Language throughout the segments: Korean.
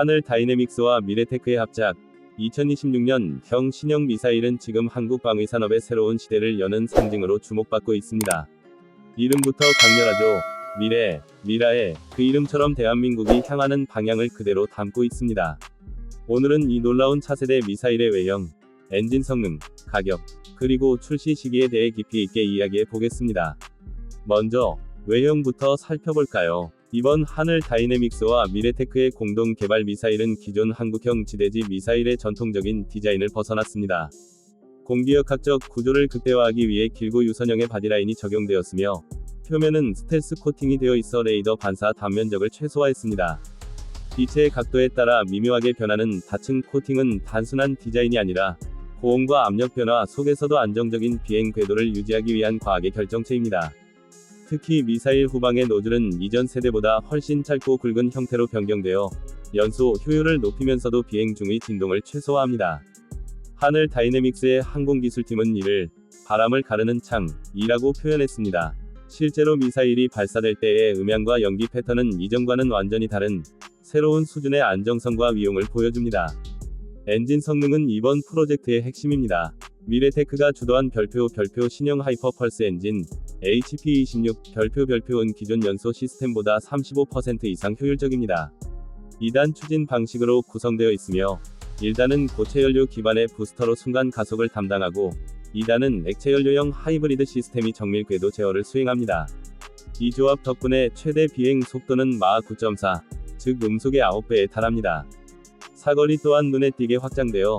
하늘 다이내믹스와 미래테크의 합작 2026년 형 신형 미사일은 지금 한국 방위 산업의 새로운 시대를 여는 상징으로 주목받고 있습니다. 이름부터 강렬하죠. 미래, 미라에 그 이름처럼 대한민국이 향하는 방향을 그대로 담고 있습니다. 오늘은 이 놀라운 차세대 미사일의 외형, 엔진 성능, 가격, 그리고 출시 시기에 대해 깊이 있게 이야기해 보겠습니다. 먼저 외형부터 살펴볼까요? 이번 하늘 다이내믹스와 미래테크의 공동 개발 미사일은 기존 한국형 지대지 미사일의 전통적인 디자인을 벗어났습니다. 공기역학적 구조를 극대화하기 위해 길고 유선형의 바디라인이 적용되었으며 표면은 스텔스 코팅이 되어 있어 레이더 반사 단면적을 최소화했습니다. 빛의 각도에 따라 미묘하게 변하는 다층 코팅은 단순한 디자인이 아니라 고온과 압력 변화 속에서도 안정적인 비행 궤도를 유지하기 위한 과학의 결정체입니다. 특히 미사일 후방의 노즐은 이전 세대보다 훨씬 짧고 굵은 형태로 변경되어 연소 효율을 높이면서도 비행 중의 진동을 최소화합니다. 하늘 다이내믹스의 항공기술팀은 이를 바람을 가르는 창이라고 표현했습니다. 실제로 미사일이 발사될 때의 음향과 연기 패턴은 이전과는 완전히 다른 새로운 수준의 안정성과 위용을 보여줍니다. 엔진 성능은 이번 프로젝트의 핵심입니다. 미래테크가 주도한 별표 별표 신형 하이퍼펄스 엔진 HP26 별표 별표은 기존 연소 시스템보다 35% 이상 효율적입니다. 2단 추진 방식으로 구성되어 있으며 1단은 고체 연료 기반의 부스터로 순간 가속을 담당하고 2단은 액체 연료형 하이브리드 시스템이 정밀 궤도 제어를 수행합니다. 이 조합 덕분에 최대 비행 속도는 마하 9.4, 즉 음속의 9배에 달합니다. 사거리 또한 눈에 띄게 확장되어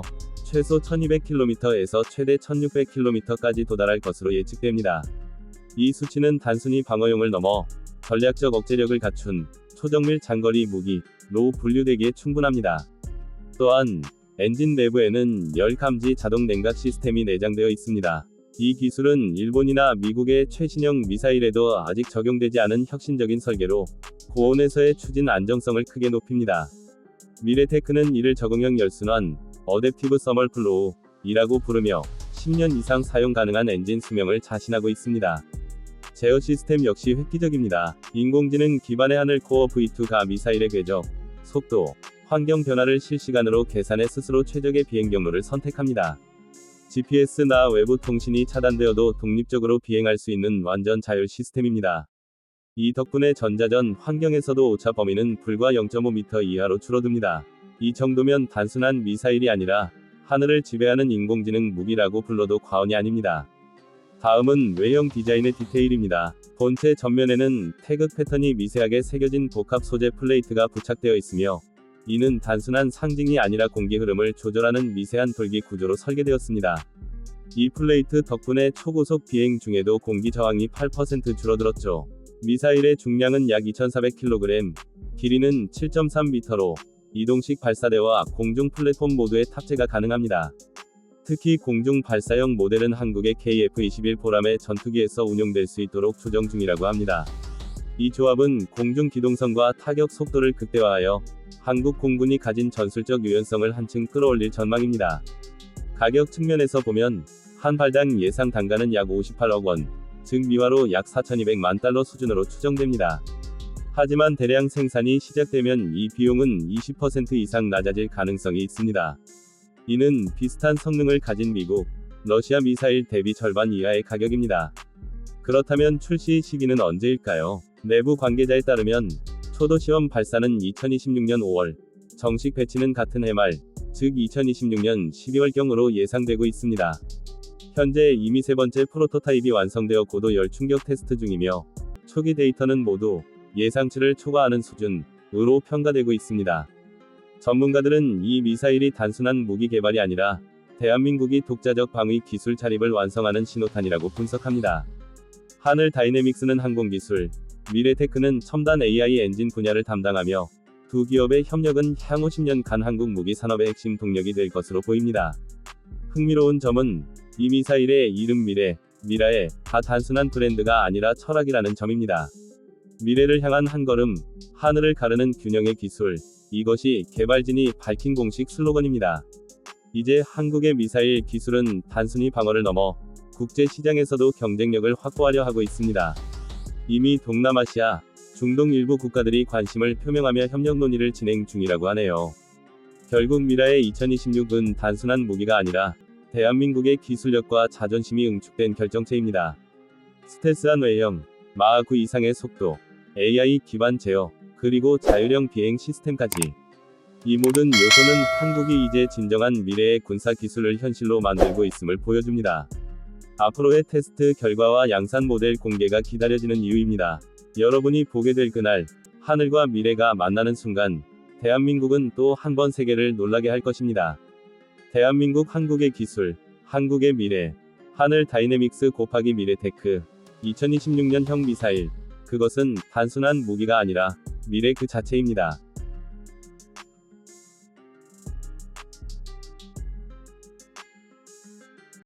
최소 1200km에서 최대 1600km까지 도달할 것으로 예측됩니다. 이 수치는 단순히 방어용을 넘어 전략적 억제력을 갖춘 초정밀 장거리 무기로 분류되기에 충분합니다. 또한 엔진 내부에는 열 감지 자동 냉각 시스템이 내장되어 있습니다. 이 기술은 일본이나 미국의 최신형 미사일에도 아직 적용되지 않은 혁신적인 설계로 고온에서의 추진 안정성을 크게 높입니다. 미래테크는 이를 적응형 열순환, 어댑티브 서멀 플로우이라고 부르며 10년 이상 사용 가능한 엔진 수명을 자신하고 있습니다. 제어 시스템 역시 획기적입니다. 인공지능 기반의 하늘 코어 V2가 미사일의 궤적, 속도, 환경 변화를 실시간으로 계산해 스스로 최적의 비행 경로를 선택합니다. GPS나 외부 통신이 차단되어도 독립적으로 비행할 수 있는 완전 자율 시스템입니다. 이 덕분에 전자전 환경에서도 오차 범위는 불과 0.5m 이하로 줄어듭니다. 이 정도면 단순한 미사일이 아니라 하늘을 지배하는 인공지능 무기라고 불러도 과언이 아닙니다. 다음은 외형 디자인의 디테일입니다. 본체 전면에는 태극 패턴이 미세하게 새겨진 복합 소재 플레이트가 부착되어 있으며 이는 단순한 상징이 아니라 공기 흐름을 조절하는 미세한 돌기 구조로 설계되었습니다. 이 플레이트 덕분에 초고속 비행 중에도 공기 저항이 8% 줄어들었죠. 미사일의 중량은 약 2,400kg, 길이는 7.3m로 이동식 발사대와 공중 플랫폼 모두에 탑재가 가능합니다. 특히 공중 발사형 모델은 한국의 KF-21 보람의 전투기에서 운용될 수 있도록 조정 중이라고 합니다. 이 조합은 공중 기동성과 타격 속도를 극대화하여 한국 공군이 가진 전술적 유연성을 한층 끌어올릴 전망입니다. 가격 측면에서 보면 한 발당 예상 단가는 약 58억 원, 즉 미화로 약 4,200만 달러 수준으로 추정됩니다. 하지만 대량 생산이 시작되면 이 비용은 20% 이상 낮아질 가능성이 있습니다. 이는 비슷한 성능을 가진 미국, 러시아 미사일 대비 절반 이하의 가격입니다. 그렇다면 출시 시기는 언제일까요? 내부 관계자에 따르면 초도 시험 발사는 2026년 5월, 정식 배치는 같은 해 말, 즉 2026년 12월경으로 예상되고 있습니다. 현재 이미 세 번째 프로토타입이 완성되어 고도 열 충격 테스트 중이며 초기 데이터는 모두 예상치를 초과하는 수준으로 평가되고 있습니다. 전문가들은 이 미사일이 단순한 무기 개발이 아니라 대한민국이 독자적 방위 기술 자립을 완성하는 신호탄이라고 분석합니다. 하늘 다이내믹스는 항공기술, 미래테크는 첨단 AI 엔진 분야를 담당하며 두 기업의 협력은 향후 10년간 한국 무기 산업의 핵심 동력이 될 것으로 보입니다. 흥미로운 점은 이 미사일의 이름 미래, 미라에 다 단순한 브랜드가 아니라 철학이라는 점입니다. 미래를 향한 한 걸음, 하늘을 가르는 균형의 기술, 이것이 개발진이 밝힌 공식 슬로건입니다. 이제 한국의 미사일 기술은 단순히 방어를 넘어 국제 시장에서도 경쟁력을 확보하려 하고 있습니다. 이미 동남아시아, 중동 일부 국가들이 관심을 표명하며 협력 논의를 진행 중이라고 하네요. 결국 미라의 2026은 단순한 무기가 아니라 대한민국의 기술력과 자존심이 응축된 결정체입니다. 스텔스한 외형, 마하 9 이상의 속도, AI 기반 제어, 그리고 자율형 비행 시스템까지. 이 모든 요소는 한국이 이제 진정한 미래의 군사 기술을 현실로 만들고 있음을 보여줍니다. 앞으로의 테스트 결과와 양산 모델 공개가 기다려지는 이유입니다. 여러분이 보게 될 그날, 하늘과 미래가 만나는 순간, 대한민국은 또 한 번 세계를 놀라게 할 것입니다. 대한민국 한국의 기술, 한국의 미래, 하늘 다이내믹스 곱하기 미래테크, 2026년형 미사일, 그것은 단순한 무기가 아니라 미래 그 자체입니다.